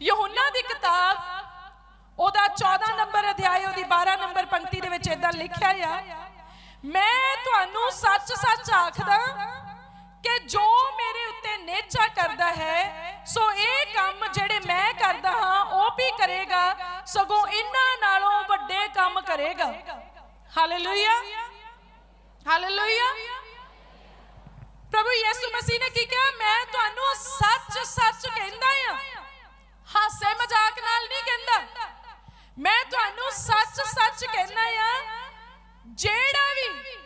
ਯਹੋਨਾ ਦੀ ਕਿਤਾਬ, ਉਹਦਾ 14 ਨੰਬਰ ਅਧਿਆਇ ਉਹਦੀ 12 ਨੰਬਰ ਪੰਕਤੀ ਦੇ ਵਿੱਚ ਇਦਾਂ ਲਿਖਿਆ ਆ, ਮੈਂ ਤੁਹਾਨੂੰ ਸੱਚ ਸੱਚ ਆਖਦਾ ਕਿ ਜੋ ਮੇਰੇ ਉੱਤੇ ਨੇਚਾ ਕਰਦਾ ਹੈ, ਸੋ ਇਹ ਕੰਮ ਜਿਹੜੇ ਮੈਂ ਕਰਦਾ ਹਾਂ, ਉਹ ਵੀ ਕਰੇਗਾ, ਸਗੋਂ ਇਹਨਾਂ ਨਾਲੋਂ ਵੱਡੇ ਕੰਮ ਕਰੇਗਾ। ਹਾਲੇਲੂਇਆ ਹਾਲੇਲੂਇਆ ਪ੍ਰਭੂ ਯਿਸੂ ਮਸੀਹ ਨੇ ਕੀ ਕਿਹਾ ਮੈਂ ਤੁਹਾਨੂੰ ਸੱਚ ਸੱਚ ਕਹਿੰਦਾ ਆ ਹਾਸੇ ਮਜ਼ਾਕ ਨਾਲ ਨਹੀਂ ਕਹਿੰਦਾ ਮੈਂ ਤੁਹਾਨੂੰ ਸੱਚ ਸੱਚ ਕਹਿੰਦਾ ਆ ਜਿਹੜਾ ਵੀ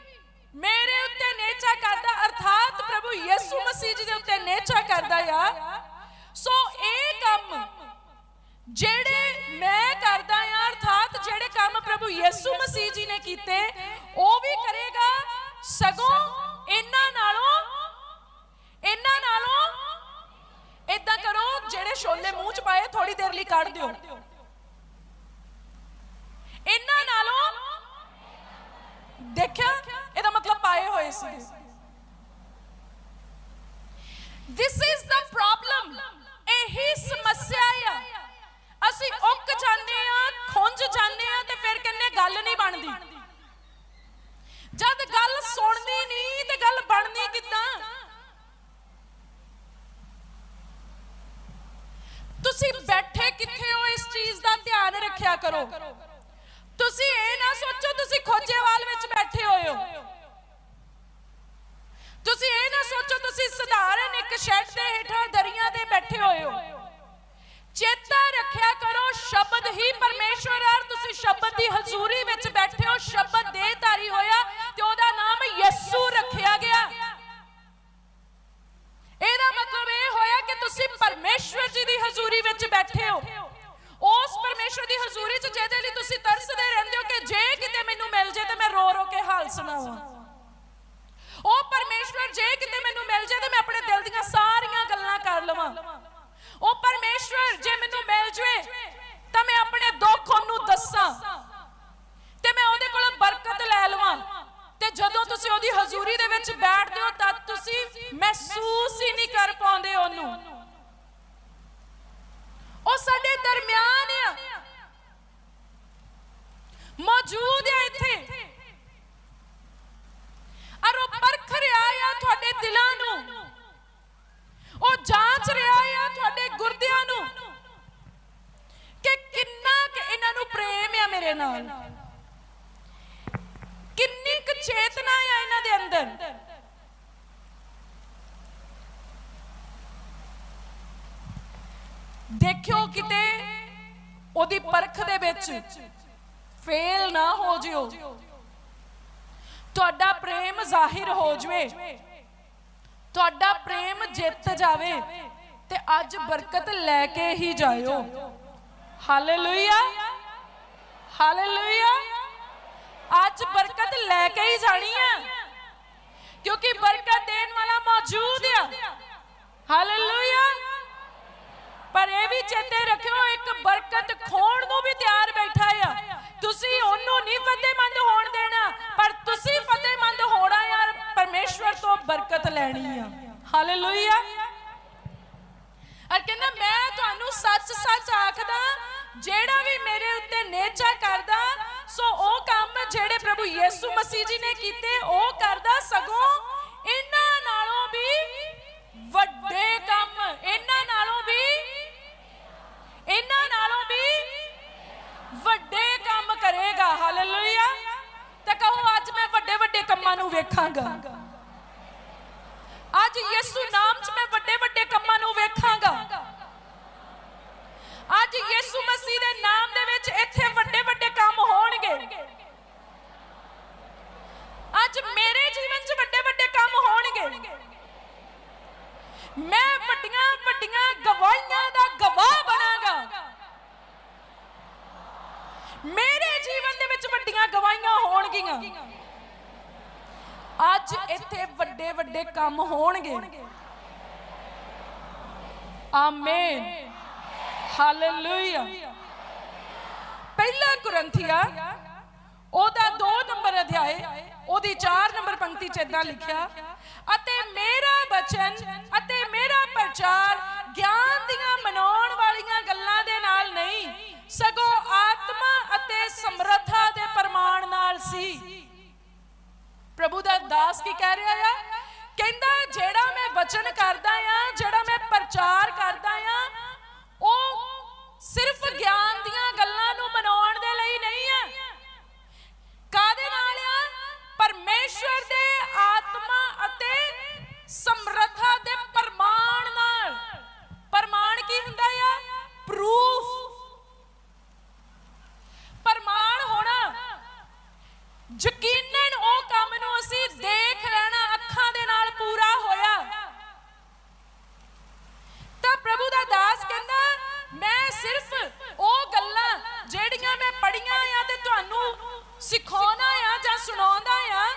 ਮੇਰੇ ਉੱਤੇ ਨੇਚਾ ਕਰਦਾ ਅਰਥਾਤ ਪ੍ਰਭੂ ਯਿਸੂ ਮਸੀਹ ਜੀ ਦੇ ਉੱਤੇ ਨੇਚਾ ਕਰਦਾ ਆ। ਸੋ ਇਹ ਕੰਮ ਜਿਹੜੇ ਮੈਂ ਕਰਦਾ ਆ, ਅਰਥਾਤ ਜਿਹੜੇ ਕੰਮ ਪ੍ਰਭੂ ਯਿਸੂ ਮਸੀਹ ਜੀ ਨੇ ਕੀਤੇ, ਉਹ ਵੀ ਕਰੇਗਾ ਸਗੋਂ ਇਹਨਾਂ ਨਾਲੋਂ ਇਹਨਾਂ ਨਾਲੋਂ ਇਦਾਂ ਕਰੋ, ਜਿਹੜੇ ਛੋਲੇ ਮੂੰਹ ਚ ਪਾਏ ਥੋੜੀ ਦੇਰ ਲਈ ਕੱਢ ਦਿਓ। ਇਹਨਾਂ ਨਾਲੋਂ, ਦੇਖਿਆ? ਇਹਦਾ ਮਤਲਬ ਪਾਏ ਹੋਏ ਸੀ this is the problem. ਇਹੀ ਸਮੱਸਿਆ ਆ। ਅਸੀਂ ਉੱਕ ਜਾਂਦੇ ਆ, ਖੁੰਝ ਜਾਂਦੇ ਆ ਤੇ ਫਿਰ ਕਹਿੰਦੇ ਗੱਲ ਨਹੀਂ ਬਣਦੀ। ਜਦ ਗੱਲ ਸੁਣਦੀ ਨਹੀਂ ਤੇ ਗੱਲ ਬਣਨੀ ਕਿੱਦਾਂ? ਤੁਸੀਂ ਬੈਠੇ ਕਿੱਥੇ ਹੋ? ਇਸ ਚੀਜ਼ ਦਾ ਧਿਆਨ ਰੱਖਿਆ ਕਰੋ। ਤੁਸੀਂ ਇਹ ਨਾ ਸੋਚੋ, ਤੁਸੀਂ ਖੁਦ ਵਿੱਚ ਬੈਠੇ ਹੋਏ ਹੋ ਤੁਸੀਂ ਇਹ ਨਾ ਸੋਚੋ ਤੁਸੀਂ ਸਧਾਰਨ ਇੱਕ ਸ਼ੈੱਡ ਦੇ ਹੇਠਾਂ ਦਰੀਆਂ ਦੇ ਬੈਠੇ ਹੋਏ ਹੋ। ਚੇਤਾ ਰੱਖਿਆ ਕਰੋ, ਸ਼ਬਦ ਹੀ ਪਰਮੇਸ਼ਵਰ ਹੈ ਤੁਸੀਂ ਸ਼ਬਦ ਦੀ ਹਜ਼ੂਰੀ ਵਿੱਚ ਬੈਠੇ ਹੋ। ਸ਼ਬਦ ਦੇਹਧਾਰੀ ਹੋਇਆ ਤੇ ਉਹਦਾ ਨਾਮ ਯਿਸੂ ਰੱਖਿਆ ਗਿਆ। ਇਹਦਾ ਮਤਲਬ ਇਹ ਹੋਇਆ ਕਿ ਤੁਸੀਂ ਪਰਮੇਸ਼ਵਰ ਜੀ ਦੀ ਹਜ਼ੂਰੀ ਵਿੱਚ ਬੈਠੇ ਹੋ। ਉਸ ਪਰਮੇਸ਼ਵਰ ਦੀ ਹਜ਼ੂਰੀ 'ਚ ਜਿਹਦੇ ਲਈ ਤੁਸੀਂ ਤਰਸਦੇ ਰਹਿੰਦੇ ਹੋ ਕਿ ਜੇ ਕਿਤੇ ਮੈਨੂੰ ਮਿਲ ਜੇ ਤੇ ਮੈਂ ਰੋ ਰੋ ਕੇ ਹਾਲ ਸੁਣਾਵਾਂ। ਉਹ ਪਰਮੇਸ਼ਵਰ ਜੇ ਕਿਤੇ ਮੈਨੂੰ ਮਿਲ ਜੇ ਤੇ ਮੈਂ ਆਪਣੇ ਦਿਲ ਦੀਆਂ ਸਾਰੀਆਂ ਗੱਲਾਂ ਕਰ ਲਵਾਂ। ਉਹ ਪਰਮੇਸ਼ਵਰ ਜੇ ਮੈਨੂੰ ਮਿਲ ਜਾਵੇ ਤਾਂ ਮੈਂ ਆਪਣੇ ਦੁੱਖ ਉਹਨੂੰ ਦੱਸਾਂ ਤੇ ਮੈਂ ਉਹਦੇ ਕੋਲੋਂ ਬਰਕਤ ਲੈ ਲਵਾਂ ਤੇ ਜਦੋਂ ਤੁਸੀਂ ਉਹਦੀ ਹਜ਼ੂਰੀ ਦੇ ਵਿੱਚ ਬੈਠਦੇ ਹੋ ਤਾਂ ਤੁਸੀਂ ਮਹਿਸੂਸ ਹੀ ਨਹੀਂ ਕਰ ਪਾਉਂਦੇ ਉਹਨੂੰ ਉਹ ਸਾਡੇ ਦਰਮਿਆਨ ਆ ਮੌਜੂਦ ਹੈ ਇੱਥੇ ਔਰ ਉਹ ਪਰਖ ਰਿਹਾ ਆ ਤੁਹਾਡੇ ਦਿਲਾਂ ਨੂੰ ਉਹ ਜਾਂਚ ਰਿਹਾ ਆ ਤੁਹਾਡੇ ਗੁਰਦਿਆਂ ਨੂੰ ਕਿ ਕਿੰਨਾ ਕਿ ਇਹਨਾਂ ਨੂੰ ਪ੍ਰੇਮ ਆ ਮੇਰੇ ਨਾਲ। ਕਿੰਨੀ ਕੁ ਚੇਤਨਾ ਆ ਇਹਨਾਂ ਦੇ ਅੰਦਰ? ਦੇਖਿਓ ਕਿਤੇ ਉਹਦੀ ਪਰਖ ਦੇ ਵਿੱਚ ਫੇਲ ਨਾ ਹੋ ਜਿਓ। ਤੁਹਾਡਾ ਪ੍ਰੇਮ ਜ਼ਾਹਿਰ ਹੋ ਜਵੇ। ਤੁਹਾਡਾ ਪ੍ਰੇਮ ਜਿੱਤ ਜਾਵੇ ਤੇ ਅੱਜ ਬਰਕਤ ਲੈ ਕੇ ਹੀ ਜਾਇਓ। ਹਾਲੇਲੂਇਆ। ਹਾਲੇਲੂਇਆ। ਅੱਜ ਬਰਕਤ ਲੈ ਕੇ ਹੀ ਜਾਣੀ ਆ। ਕਿਉਂਕਿ ਬਰਕਤ ਦੇਣ ਵਾਲਾ ਮੌਜੂਦ ਆ। ਹਾਲੇਲੂਇਆ। ਪਰ ਇਹ ਵੀ ਚੇਤੇ ਰੱਖਿਓ, ਇੱਕ ਬਰਕਤ ਖੋਣ ਨੂੰ ਵੀ ਤਿਆਰ ਬੈਠਾ ਆ। ਤੁਸੀਂ ਉਹਨੂੰ ਨਹੀਂ ਫਤਿਹਮੰਦ ਹੋਣ ਦੇਣਾ, ਪਰ ਤੁਸੀਂ ਫਤਿਹਮੰਦ ਹੋਣਾ ਯਾਰ ਪਰਮੇਸ਼ਵਰ ਤੋਂ ਬਰਕਤ ਲੈਣੀ ਆ। ਹਾਲੇਲੂਇਆ। ਔਰ ਕਹਿੰਦਾ, ਮੈਂ ਤੁਹਾਨੂੰ ਸੱਚ ਸੱਚ ਆਖਦਾ ਜਿਹੜਾ ਵੀ ਮੇਰੇ ਉੱਤੇ ਨੇਚਾ ਕਰਦਾ, ਸੋ ਉਹ ਕੰਮ ਜਿਹੜੇ ਪ੍ਰਭੂ ਯਿਸੂ ਮਸੀਹ ਜੀ ਨੇ ਕੀਤੇ, ਉਹ ਕਰਦਾ ਸਗੋਂ ਇਹਨਾਂ ਨਾਲੋਂ ਵੀ ਵੱਡੇ ਕੰਮ। ਇਹਨਾਂ ਨਾਲੋਂ ਵੀ, ਇਹਨਾਂ ਨਾਲੋਂ ਵੀ ਵੱਡੇ ਕੰਮ ਕਰੇਗਾ। ਹਾਲੇਲੂਇਆ ਤੇ ਕਹੋ, ਅੱਜ ਮੈਂ ਵੱਡੇ ਵੱਡੇ ਕੰਮਾਂ ਨੂੰ ਵੇਖਾਂਗਾ। ਅੱਜ ਯਿਸੂ ਨਾਮ 'ਚ ਮੈਂ ਵੱਡੇ ਵੱਡੇ ਕੰਮਾਂ ਨੂੰ ਵੇਖਾਂਗਾ। ਅੱਜ ਯਿਸੂ ਮਸੀਹ ਦੇ ਨਾਮ ਦੇ ਵਿੱਚ ਇੱਥੇ ਵੱਡੇ ਵੱਡੇ ਕੰਮ ਹੋਣਗੇ। ਅੱਜ ਮੇਰੇ ਜੀਵਨ 'ਚ ਵੱਡੇ ਵੱਡੇ ਕੰਮ ਹੋਣਗੇ। ਮੈਂ ਵੱਡੀਆਂ ਵੱਡੀਆਂ ਗਵਾਹੀਆਂ ਦਾ ਗਵਾਹ ਬਣਾਂਗਾ। ਮੇਰੇ ਜੀਵਨ ਦੇ ਵਿੱਚ ਵੱਡੀਆਂ ਗਵਾਹੀਆਂ ਹੋਣਗੀਆਂ। ਅੱਜ ਇੱਥੇ ਵੱਡੇ ਵੱਡੇ ਕੰਮ ਹੋਣਗੇ। ਆਮੇਨ। ਹਾਲੇਲੂਇਆ ਪਹਿਲਾ ਕੁਰੰਥੀਆ, ਉਹਦਾ 2 ਨੰਬਰ ਅਧਿਆਇ ਉਹਦੀ 4 ਨੰਬਰ ਪੰਕਤੀ ਚ ਇਦਾਂ ਲਿਖਿਆ, ਅਤੇ ਮੇਰਾ ਬਚਨ ਅਤੇ ਮੇਰਾ ਪ੍ਰਚਾਰ ਗਿਆਨ ਦੀਆਂ ਮਨਾਉਣ ਵਾਲੀਆਂ ਗੱਲਾਂ ਦੇ ਨਾਲ ਨਹੀਂ, ਸਗੋਂ ਆਤਮਾ ਅਤੇ ਸਮਰੱਥਾ ਦੇ ਪ੍ਰਮਾਣ ਨਾਲ ਸੀ। ਪ੍ਰਭੂ ਦਾ ਦਾਸ ਕੀ ਕਹਿ ਰਿਹਾ ਆ? ਕਹਿੰਦਾ, ਜਿਹੜਾ ਮੈਂ ਬਚਨ ਕਰਦਾ ਆ, ਜਿਹੜਾ ਮੈਂ ਪ੍ਰਚਾਰ ਕਰਦਾ ਆ ਸਿਖਾਉਣਾ ਆ ਜਾਂ ਸੁਣਾਉਂਦਾ ਆ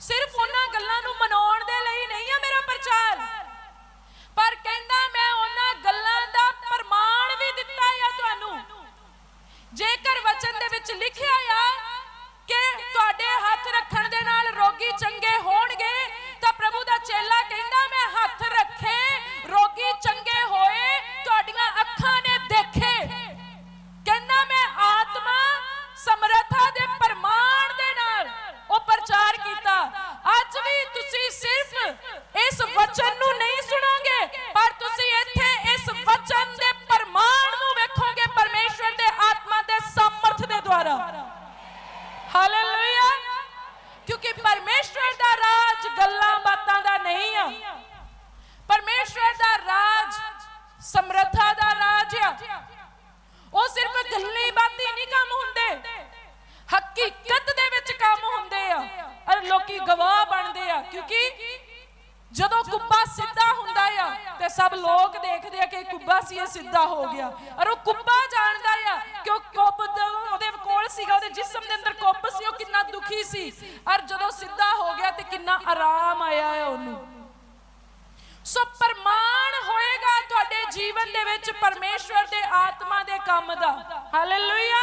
ਸਿਰਫ ਉਹਨਾਂ ਗੱਲਾਂ ਨੂੰ ਮਨਾਉਣ ਵਚਨ ਨੂੰ ਨਹੀਂ ਸੁਣੋਗੇ, ਪਰ ਤੁਸੀਂ ਇੱਥੇ ਇਸ ਵਚਨ ਦੇ ਪ੍ਰਮਾਣ ਨੂੰ ਵੇਖੋਗੇ ਪਰਮੇਸ਼ਵਰ ਦੇ ਆਤਮਾ ਦੇ ਸਮਰਥ ਦੇ ਦੁਆਰਾ। ਹਾਲੇਲੂਇਆ ਕਿਉਂਕਿ ਪਰਮੇਸ਼ਵਰ ਦਾ ਰਾਜ ਗੱਲਾਂ ਬਾਤਾਂ ਦਾ ਨਹੀਂ ਆ। ਪਰਮੇਸ਼ਵਰ ਦਾ ਰਾਜ ਸਮਰੱਥਾ ਦਾ ਰਾਜ ਆ। ਉਹ ਸਿਰਫ ਗੱਲੀ ਬਾਤੀ ਨਹੀਂ ਕੰਮ ਹੁੰਦੇ। ਹਕੀਕਤ ਦੇ ਵਿੱਚ ਕੰਮ ਹੁੰਦੇ ਆ ਔਰ ਲੋਕੀ ਗਵਾਹ ਬਣਦੇ ਆ ਕਿਉਂਕਿ ਜਦੋਂ ਕੁੱਬਾ ਸਿੱਧਾ ਹੁੰਦਾ ਆ ਤੇ ਸਭ ਲੋਕ ਦੇਖਦੇ ਆ ਕਿ ਕੁੱਬਾ ਸੀ, ਇਹ ਸਿੱਧਾ ਹੋ ਗਿਆ। ਔਰ ਉਹ ਕੁੱਬਾ ਜਾਣਦਾ ਆ ਕਿ ਉਹ ਕੁੱਬ ਉਹਦੇ ਕੋਲ ਸੀਗਾ, ਉਹਦੇ ਜਿਸਮ ਦੇ ਅੰਦਰ ਕੁੱਬ ਸੀ, ਉਹ ਕਿੰਨਾ ਦੁਖੀ ਸੀ। ਔਰ ਜਦੋਂ ਸਿੱਧਾ ਹੋ ਗਿਆ ਤੇ ਕਿੰਨਾ ਆਰਾਮ ਆਇਆ ਆ ਉਹਨੂੰ। ਸੋ ਪ੍ਰਮਾਣ ਹੋਏਗਾ ਤੁਹਾਡੇ ਜੀਵਨ ਦੇ ਵਿੱਚ ਪਰਮੇਸ਼ਵਰ ਦੇ ਆਤਮਾ ਦੇ ਕੰਮ ਦਾ। ਹਾਲੇਲੂਇਆ